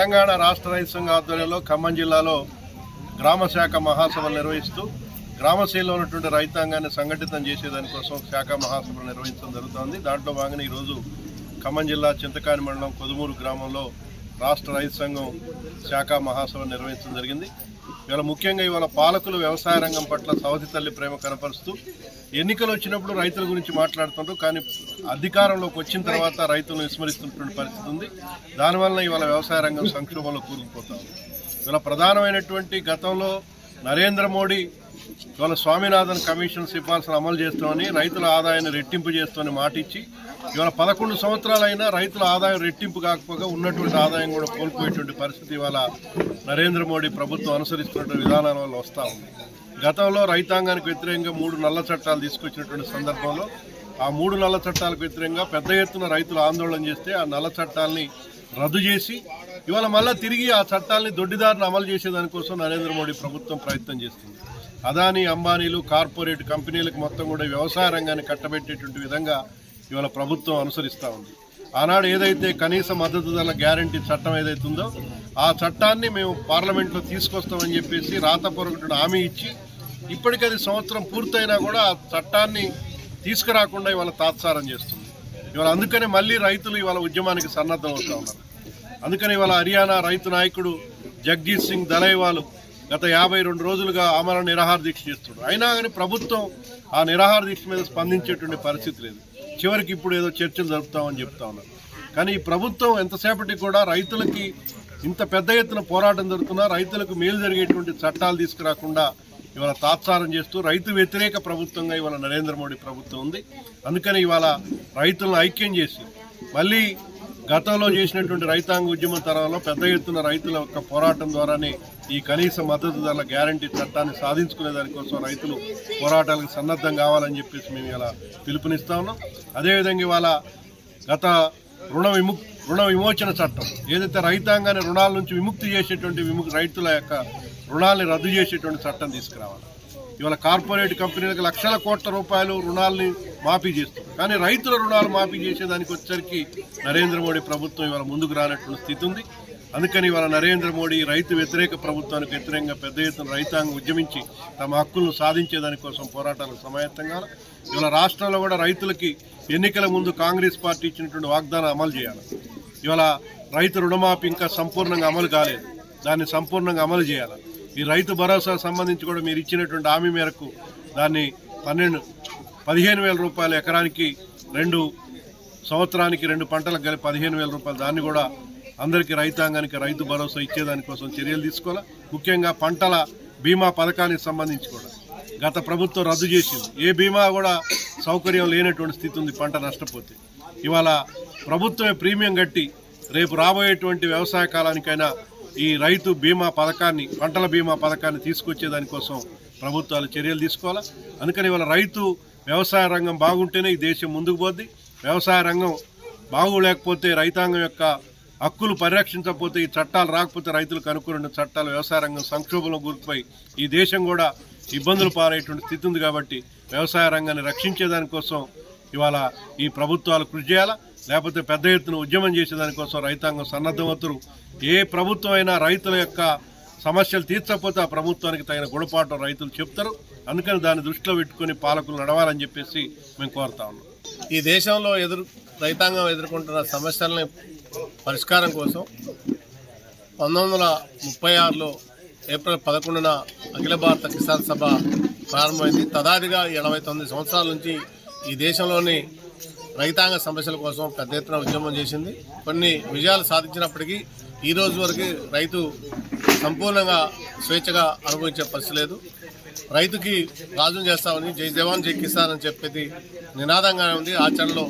తెలంగాణ రాష్ట్ర రైతు సంఘ ఆధ్వర్యంలో ఖమ్మం జిల్లాలో గ్రామ శాఖ మహాసభలు నిర్వహిస్తూ గ్రామశీలో ఉన్నటువంటి రైతాంగాన్ని సంఘటితం చేసేదానికోసం శాఖ మహాసభలు నిర్వహించడం జరుగుతోంది. దాంట్లో భాగంగా ఈరోజు ఖమ్మం జిల్లా చింతకాని మండలం కొదుమూరు గ్రామంలో రాష్ట్ర రైతు సంఘం శాఖ మహాసభ నిర్వహించడం జరిగింది. ఇవాళ ముఖ్యంగా ఇవాళ పాలకులు వ్యవసాయ రంగం పట్ల సవతి తల్లి ప్రేమ కనపరుస్తూ ఎన్నికలు వచ్చినప్పుడు రైతుల గురించి మాట్లాడుతుంటారు కానీ అధికారంలోకి వచ్చిన తర్వాత రైతులను విస్మరిస్తున్నటువంటి పరిస్థితి ఉంది. దానివల్ల ఇవాళ వ్యవసాయ రంగం సంక్షోభంలో కూరుకుపోతాం ఇవాళ ప్రధానమైనటువంటి గతంలో నరేంద్ర మోడీ ఇవాళ స్వామినాథన్ కమిషన్ సిఫార్సులు అమలు చేస్తామని రైతుల ఆదాయాన్ని రెట్టింపు చేస్తామని మాటిచ్చి ఇవాళ పదకొండు సంవత్సరాలైనా రైతుల ఆదాయం రెట్టింపు కాకపోగా ఉన్నటువంటి ఆదాయం కూడా కోల్పోయేటువంటి పరిస్థితి ఇవాళ నరేంద్ర మోడీ ప్రభుత్వం అనుసరిస్తున్నటువంటి విధానాల వల్ల వస్తూ ఉంది. గతంలో రైతాంగానికి వ్యతిరేకంగా మూడు నల్ల చట్టాలు తీసుకొచ్చినటువంటి సందర్భంలో ఆ మూడు నల్ల చట్టాలకు వ్యతిరేకంగా పెద్ద ఎత్తున రైతులు ఆందోళన చేస్తే ఆ నల్ల చట్టాలని రద్దు చేసి ఇవాళ మళ్ళా తిరిగి ఆ చట్టాలని దొడ్డిదారిని అమలు చేసేదానికోసం నరేంద్ర మోడీ ప్రభుత్వం ప్రయత్నం చేస్తుంది. అదానీ అంబానీలు కార్పొరేట్ కంపెనీలకు మొత్తం కూడా వ్యవసాయ రంగాన్ని కట్టబెట్టేటువంటి విధంగా ఇవాళ ప్రభుత్వం అనుసరిస్తూ ఉంది. ఆనాడు ఏదైతే కనీస మద్దతు ధర గ్యారంటీ చట్టం ఏదైతే ఉందో ఆ చట్టాన్ని మేము పార్లమెంట్లో తీసుకొస్తామని చెప్పేసి రాతపూర్వక హామీ ఇచ్చి ఇప్పటికీ అది సంవత్సరం పూర్తయినా కూడా ఆ చట్టాన్ని తీసుకురాకుండా ఇవాళ తాత్సారం చేస్తుంది. ఇవాళ అందుకనే మళ్ళీ రైతులు ఇవాళ ఉద్యమానికి సన్నద్ధం అవుతా ఉన్నారు. అందుకని ఇవాళ హర్యానా రైతు నాయకుడు జగజీత్ సింగ్ దలైవాలు గత యాభై రెండు రోజులుగా ఆమరణ నిరాహార దీక్ష చేస్తున్నాడు అయినా కానీ ప్రభుత్వం ఆ నిరాహార దీక్ష మీద స్పందించేటువంటి పరిస్థితి లేదు. చివరికి ఇప్పుడు ఏదో చర్చలు జరుపుతామని చెప్తా ఉన్నారు. కానీ ఈ ప్రభుత్వం ఎంతసేపటికి కూడా రైతులకి ఇంత పెద్ద ఎత్తున పోరాటం జరుగుతున్నా రైతులకు మేలు జరిగేటువంటి చట్టాలు తీసుకురాకుండా ఇవాళ తాత్సారం చేస్తూ రైతు వ్యతిరేక ప్రభుత్వంగా ఇవాళ నరేంద్ర మోడీ ప్రభుత్వం ఉంది. అందుకని ఇవాళ రైతులను ఐక్యం చేసి మళ్ళీ గతంలో చేసినటువంటి రైతాంగ ఉద్యమం తరంలో పెద్ద ఎత్తున రైతుల యొక్క పోరాటం ద్వారానే ఈ కనీస మద్దతు ధరల గ్యారంటీ చట్టాన్ని సాధించుకునే దానికోసం రైతులు పోరాటాలకు సన్నద్ధం కావాలని చెప్పేసి మేము ఇలా పిలుపునిస్తా ఉన్నాం. అదేవిధంగా ఇవాళ గత రుణ విముక్ రుణ విమోచన చట్టం ఏదైతే రైతాంగాన్ని రుణాల నుంచి విముక్తి చేసేటువంటి విముక్ రైతుల యొక్క రుణాలని రద్దు చేసేటువంటి చట్టం తీసుకురావాలి. ఇవాళ కార్పొరేట్ కంపెనీలకు లక్షల కోట్ల రూపాయలు రుణాలని మాఫీ చేస్తుంది కానీ రైతుల రుణాలు మాఫీ చేసేదానికి వచ్చేసరికి నరేంద్ర మోడీ ప్రభుత్వం ఇవాళ ముందుకు రానటువంటి స్థితి ఉంది. అందుకని ఇవాళ నరేంద్ర మోడీ రైతు వ్యతిరేక ప్రభుత్వానికి వ్యతిరేకంగా పెద్ద ఎత్తున రైతాంగం ఉద్యమించి తమ హక్కులను సాధించేదానికోసం పోరాటాలకు సమాయత్తంగా ఇవాళ రాష్ట్రంలో కూడా రైతులకి ఎన్నికల ముందు కాంగ్రెస్ పార్టీ ఇచ్చినటువంటి వాగ్దానం అమలు చేయాలి. ఇవాళ రైతు రుణమాఫీ ఇంకా సంపూర్ణంగా అమలు కాలేదు. దాన్ని సంపూర్ణంగా అమలు చేయాలి. ఈ రైతు భరోసా సంబంధించి కూడా మీరు ఇచ్చినటువంటి హామీ మేరకు దాన్ని పన్నెండు పదిహేను వేల రూపాయలు ఎకరానికి రెండు సంవత్సరానికి రెండు పంటలకు కలిపి పదిహేను వేల రూపాయలు దాన్ని కూడా అందరికీ రైతాంగానికి రైతు భరోసా ఇచ్చేదానికోసం చర్యలు తీసుకోవాలి? ముఖ్యంగా పంటల బీమా పథకానికి సంబంధించి కూడా. గత ప్రభుత్వం రద్దు చేసింది. ఏ బీమా కూడా సౌకర్యం లేనటువంటి స్థితి ఉంది పంట నష్టపోతే. ఇవాళ ప్రభుత్వమే ప్రీమియం కట్టి రేపు రాబోయేటువంటి వ్యవసాయ కాలానికైనా ఈ రైతు బీమా పథకాన్ని పంటల బీమా పథకాన్ని తీసుకొచ్చేదానికోసం ప్రభుత్వాలు చర్యలు తీసుకోవాలి? అందుకని ఇవాళ రైతు వ్యవసాయ రంగం బాగుంటేనే ఈ దేశం ముందుకు పోద్ది. వ్యవసాయ రంగం బాగోలేకపోతే రైతాంగం యొక్క హక్కులు పరిరక్షించకపోతే ఈ చట్టాలు రాకపోతే రైతులకు అనుకున్న చట్టాలు వ్యవసాయ రంగం సంక్షోభంలో గురిపోయి ఈ దేశం కూడా ఇబ్బందులు పారేటువంటి స్థితి ఉంది కాబట్టి వ్యవసాయ రంగాన్ని రక్షించేదానికోసం ఇవాళ ఈ ప్రభుత్వాలు కృషి చేయాలా? లేకపోతే పెద్ద ఎత్తున ఉద్యమం చేసేదానికోసం రైతాంగం సన్నద్ధమవుతారు. ఏ ప్రభుత్వం అయినా రైతుల యొక్క సమస్యలు తీర్చకపోతే ఆ ప్రభుత్వానికి తగిన గుణపాఠం రైతులు చెప్తారు. అందుకని దాన్ని దృష్టిలో పెట్టుకుని పాలకులు నడవాలని చెప్పేసి మేము కోరుతా ఉన్నాం. ఈ దేశంలో ఎదురు రైతాంగం ఎదుర్కొంటున్న సమస్యలని పరిష్కారం కోసం పంతొమ్మిది వందల ముప్పై ఆరులో ఏప్రిల్ పదకొండున అఖిల భారత కిసాన్ సభ ప్రారంభమైంది. తదాదిగా ఎనభై తొమ్మిది సంవత్సరాల నుంచి ఈ దేశంలోని రైతాంగ సమస్యల కోసం పెద్ద ఎత్తున ఉద్యమం చేసింది. కొన్ని విజయాలు సాధించినప్పటికీ ఈ రోజు వరకు రైతు సంపూర్ణంగా స్వేచ్ఛగా అనుభవించే పరిస్థితి లేదు. రైతుకి రాజును చేస్తామని జై జవాన్ జై కిసాన్ అని చెప్పేది నినాదంగానే ఉంది. ఆచరణలో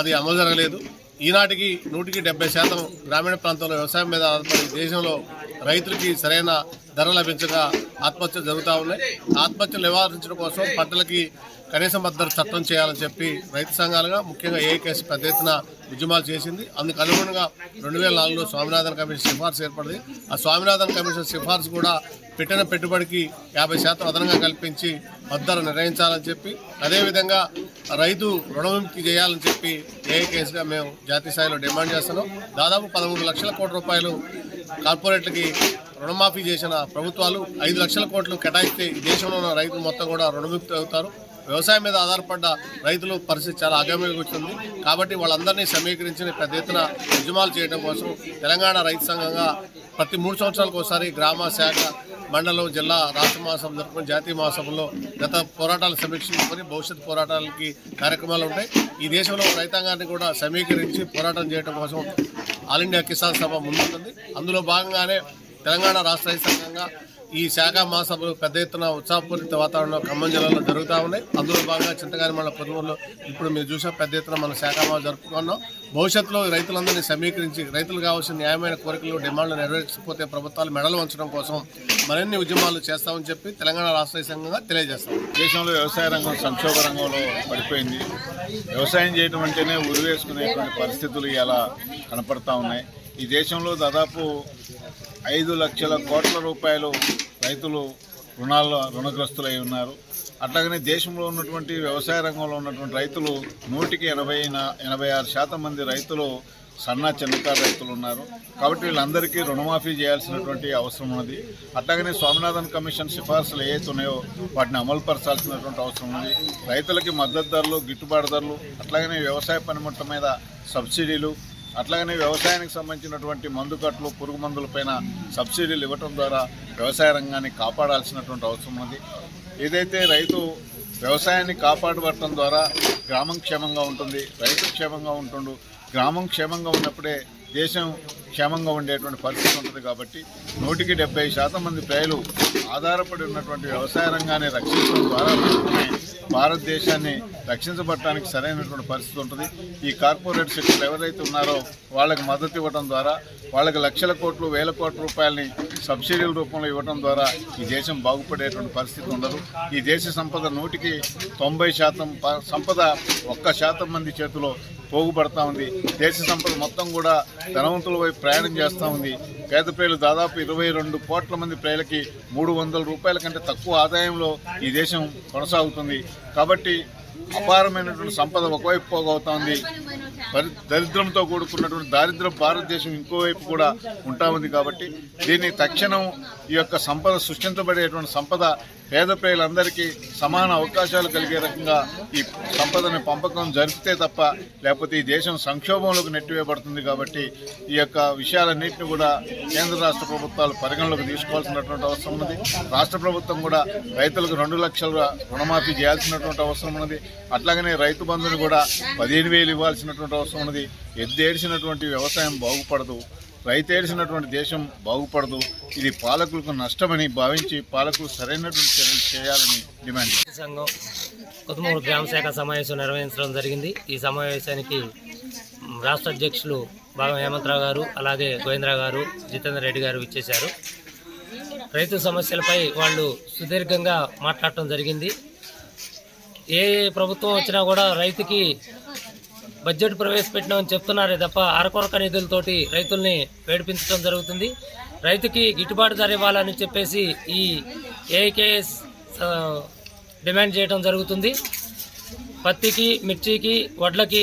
అది అమలు జరగలేదు. ఈనాటికి నూటికి డెబ్బై శాతం గ్రామీణ ప్రాంతంలో వ్యవసాయం మీద ఆధారపడి దేశంలో రైతులకి సరైన ధర లభించక ఆత్మహత్యలు జరుగుతూ ఉన్నాయి. ఆత్మహత్యలు నివారించడం కోసం పంటలకి కనీస మద్దతు చట్టం చేయాలని చెప్పి రైతు సంఘాలుగా ముఖ్యంగా ఏఐకేసి పెద్ద ఎత్తున ఉద్యమాలు చేసింది. అందుకు అనుగుణంగా రెండు వేల నాలుగులో స్వామినాథన్ కమిషన్ సిఫార్సు ఏర్పడింది. ఆ స్వామినాథన్ కమిషన్ సిఫార్సు కూడా పెట్టిన పెట్టుబడికి యాభై శాతం అదనంగా కల్పించి మద్దతు నిర్ణయించాలని చెప్పి అదేవిధంగా రైతు రుణవిముక్తి చేయాలని చెప్పి ఏ కేసుగా మేము జాతీయ స్థాయిలో డిమాండ్ చేస్తున్నాం. దాదాపు పదమూడు లక్షల కోట్ల రూపాయలు కార్పొరేట్లకి రుణమాఫీ చేసిన ప్రభుత్వాలు ఐదు లక్షల కోట్లు కేటాయిస్తే దేశంలో ఉన్న రైతులు మొత్తం కూడా రుణముక్తి అవుతారు వ్యవసాయం మీద ఆధారపడ్డ రైతుల పరిస్థితి చాలా అగమ్యంగా వచ్చింది. కాబట్టి వాళ్ళందరినీ సమీకరించి పెద్ద ఎత్తున ఉద్యమాలు చేయడం కోసం తెలంగాణ రైతు సంఘంగా ప్రతి మూడు సంవత్సరాలకు ఒకసారి గ్రామ శాఖ మండలం జిల్లా రాష్ట్ర మహాసభ జరుపుకుని జాతీయ మహాసభలో గత పోరాటాలు సమీక్షించుకొని భవిష్యత్ పోరాటాలకి కార్యక్రమాలు ఉంటాయి. ఈ దేశంలో రైతాంగాన్ని కూడా సమీకరించి పోరాటం చేయడం కోసం ఆల్ ఇండియా కిసాన్ సభ ముందుంటుంది. అందులో భాగంగానే తెలంగాణ రాష్ట్ర రైతు సంఘంగా ఈ శాఖ మహాసభలు పెద్ద ఎత్తున ఉత్సాహపూరిత వాతావరణంలో ఖమ్మం జిల్లాలో జరుగుతూ ఉన్నాయి. అందులో భాగంగా చింతగాని మన పొదువుల్లో ఇప్పుడు మీరు చూసా పెద్ద ఎత్తున మన శాఖ మహా జరుపుకున్నాం. భవిష్యత్తులో రైతులందరినీ సమీకరించి రైతులు కావాల్సిన న్యాయమైన కోరికలు డిమాండ్లు నెరవేర్చకపోతే ప్రభుత్వాలు మెడలు వంచడం కోసం మరిన్ని ఉద్యమాలు చేస్తామని చెప్పి తెలంగాణ రాష్ట్ర సంఘంగా తెలియజేస్తాం. దేశంలో వ్యవసాయ రంగం సంక్షోభ రంగంలో పడిపోయింది. వ్యవసాయం చేయడం అంటేనే ఉరివేసుకునేటువంటి పరిస్థితులు ఇలా కనపడతా ఉన్నాయి. ఈ దేశంలో దాదాపు ఐదు లక్షల కోట్ల రూపాయలు రైతులు రుణాల్లో రుణగ్రస్తులై ఉన్నారు. అట్లాగనే దేశంలో ఉన్నటువంటి వ్యవసాయ రంగంలో ఉన్నటువంటి రైతులు నూటికి ఎనభై ఎనభై ఆరు శాతం మంది రైతులు సన్న చిన్నకారు రైతులు ఉన్నారు. కాబట్టి వీళ్ళందరికీ రుణమాఫీ చేయాల్సినటువంటి అవసరం ఉన్నది. అట్లాగనే స్వామినాథన్ కమిషన్ సిఫార్సులు ఏవైతే ఉన్నాయో వాటిని అమలు పరచాల్సినటువంటి అవసరం ఉంది రైతులకి మద్దతు ధరలు గిట్టుబాటు ధరలు అట్లాగనే వ్యవసాయ పనిముట్ల మీద సబ్సిడీలు అట్లాగనే వ్యవసాయానికి సంబంధించినటువంటి మందు కట్లు పురుగు మందులపైన సబ్సిడీలు ఇవ్వటం ద్వారా వ్యవసాయ రంగాన్ని కాపాడాల్సినటువంటి అవసరం ఉంది ఏదైతే రైతు వ్యవసాయాన్ని కాపాడబడటం ద్వారా గ్రామం క్షేమంగా ఉంటుంది రైతు క్షేమంగా ఉంటుండు గ్రామం క్షేమంగా ఉన్నప్పుడే దేశం క్షేమంగా ఉండేటువంటి పరిస్థితి ఉంటుంది కాబట్టి నూటికి డెబ్బై శాతం మంది ప్రజలు ఆధారపడి ఉన్నటువంటి వ్యవసాయ రంగాన్ని రక్షించడం ద్వారా భారతదేశాన్ని రక్షించబడటానికి సరైనటువంటి పరిస్థితి ఉంటుంది. ఈ కార్పొరేట్ సెక్టర్ ఎవరైతే ఉన్నారో వాళ్ళకి మద్దతు ఇవ్వడం ద్వారా వాళ్ళకి లక్షల కోట్లు వేల కోట్ల రూపాయలని సబ్సిడీల రూపంలో ఇవ్వడం ద్వారా ఈ దేశం బాగుపడేటువంటి పరిస్థితి ఉండదు. ఈ దేశ సంపద నూటికి తొంభై శాతం ప- సంపద ఒక్క శాతం మంది చేతిలో పోగుపడతా ఉంది. దేశ సంపద మొత్తం కూడా ధనవంతుల వైపు ప్రయాణం చేస్తూ ఉంది. పేద ప్రజలు దాదాపు ఇరవై రెండు కోట్ల మంది ప్రజలకి మూడు వందల రూపాయల కంటే తక్కువ ఆదాయంలో ఈ దేశం కొనసాగుతుంది. కాబట్టి అపారమైనటువంటి సంపద ఒకవైపు పోగవుతోంది దరిద్రంతో కూడుకున్నటువంటి దారిద్ర భారతదేశం ఇంకోవైపు కూడా ఉంటా ఉంది కాబట్టి దీన్ని తక్షణం ఈ యొక్క సంపద సృష్టించబడేటువంటి సంపద పేద ప్రజలందరికీ సమాన అవకాశాలు కలిగే రకంగా ఈ సంపదని పంపకం జరిపితే తప్ప లేకపోతే ఈ దేశం సంక్షోభంలోకి నెట్టివేయబడుతుంది కాబట్టి ఈ యొక్క విషయాలన్నింటినీ కూడా కేంద్ర రాష్ట్ర ప్రభుత్వాలు పరిగణలోకి తీసుకోవాల్సినటువంటి అవసరం ఉన్నది. రాష్ట్ర ప్రభుత్వం కూడా రైతులకు రెండు లక్షల రుణమాఫీ చేయాల్సినటువంటి అవసరం ఉన్నది. అట్లాగనే రైతు బంధుని కూడా పదిహేను వేలు ఇవ్వాల్సినటువంటి అవసరం ఉన్నది. ఎద్దేడిసినటువంటి వ్యవసాయం బాగుపడదు. రైతేడిసినటువంటి దేశం బాగుపడదు. ఇది పాలకులకు నష్టమని భావించి పాలకులు సరైనటువంటి చర్యలు చేయాలని డిమాండ్ సంఘం కొత్తమూరు గ్రామ శాఖ సమావేశం నిర్వహించడం జరిగింది. ఈ సమావేశానికి రాష్ట్ర అధ్యక్షులు బాగా హేమంతరావు గారు అలాగే గోవింద్ర గారు జితేందర్ రెడ్డి గారు ఇచ్చేశారు రైతు సమస్యలపై వాళ్ళు సుదీర్ఘంగా మాట్లాడటం జరిగింది. ఏ ప్రభుత్వం వచ్చినా కూడా రైతుకి బడ్జెట్ ప్రవేశపెట్టినామని చెప్తున్నారే తప్ప అరకొరక నిధులతోటి రైతుల్ని వేడిపించడం జరుగుతుంది. రైతుకి గిట్టుబాటు ధర ఇవ్వాలని చెప్పేసి ఈ ఏకేఎస్ డిమాండ్ చేయడం జరుగుతుంది. పత్తికి మిర్చికి వడ్లకి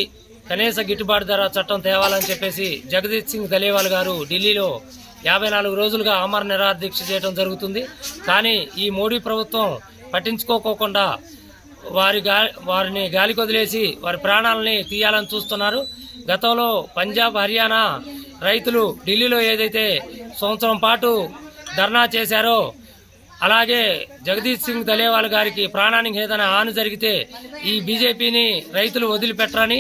కనీస గిట్టుబాటు ధర చట్టం తేవాలని చెప్పేసి జగదీత్ సింగ్ దలేవాల్ గారు ఢిల్లీలో యాభై నాలుగు రోజులుగా ఆమర నిరాదీక్ష చేయడం జరుగుతుంది. కానీ ఈ మోడీ ప్రభుత్వం పట్టించుకోకోకుండా వారి వారిని గాలికి వదిలేసి వారి ప్రాణాలని తీయాలని చూస్తున్నారు. గతంలో పంజాబ్ హర్యానా రైతులు ఢిల్లీలో ఏదైతే సంవత్సరం పాటు ధర్నా చేశారో అలాగే జగదీష్ సింగ్ దలేవాల్ గారికి ప్రాణానికి ఏదైనా హాని జరిగితే ఈ బీజేపీని రైతులు వదిలిపెట్టరని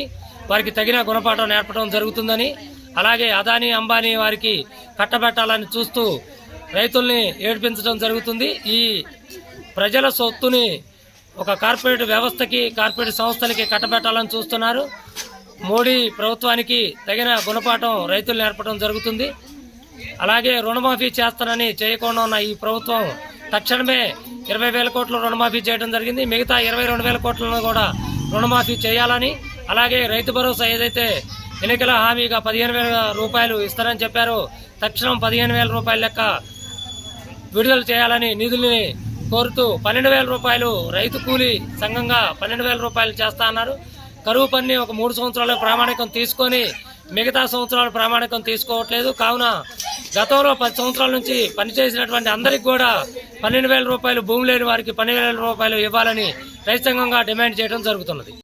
వారికి తగిన గుణపాఠం నేర్పడం జరుగుతుందని అలాగే అదానీ అంబానీ వారికి కట్టబెట్టాలని చూస్తూ రైతుల్ని ఏడ్పించడం జరుగుతుంది. ఈ ప్రజల సొత్తుని ఒక కార్పొరేట్ వ్యవస్థకి కార్పొరేట్ సంస్థలకి కట్టబెట్టాలని చూస్తున్నారు. మోడీ ప్రభుత్వానికి తగిన గుణపాఠం రైతులు నేర్పడం జరుగుతుంది. అలాగే రుణమాఫీ చేస్తానని చేయకుండా ఉన్న ఈ ప్రభుత్వం తక్షణమే ఇరవై వేల కోట్ల రుణమాఫీ చేయడం జరిగింది. మిగతా ఇరవై రెండు వేల కోట్లను కూడా రుణమాఫీ చేయాలని అలాగే రైతు భరోసా ఏదైతే ఎన్నికల హామీగా పదిహేను వేల రూపాయలు ఇస్తారని చెప్పారో తక్షణం పదిహేను వేల రూపాయల లెక్క విడుదల చేయాలని నిధుల్ని కోరుతూ పన్నెండు వేల రూపాయలు రైతు కూలీ సంఘంగా పన్నెండు వేల రూపాయలు చేస్తా అన్నారు. కరువు పని ఒక మూడు సంవత్సరాల ప్రామాణికం తీసుకొని మిగతా సంవత్సరాలు ప్రామాణికం తీసుకోవట్లేదు. కావున గతంలో పది సంవత్సరాల నుంచి పనిచేసినటువంటి అందరికి కూడా పన్నెండు వేల రూపాయలు భూమి లేని వారికి పన్నెండు వేల రూపాయలు ఇవ్వాలని రైతు సంఘంగా డిమాండ్ చేయడం జరుగుతున్నది.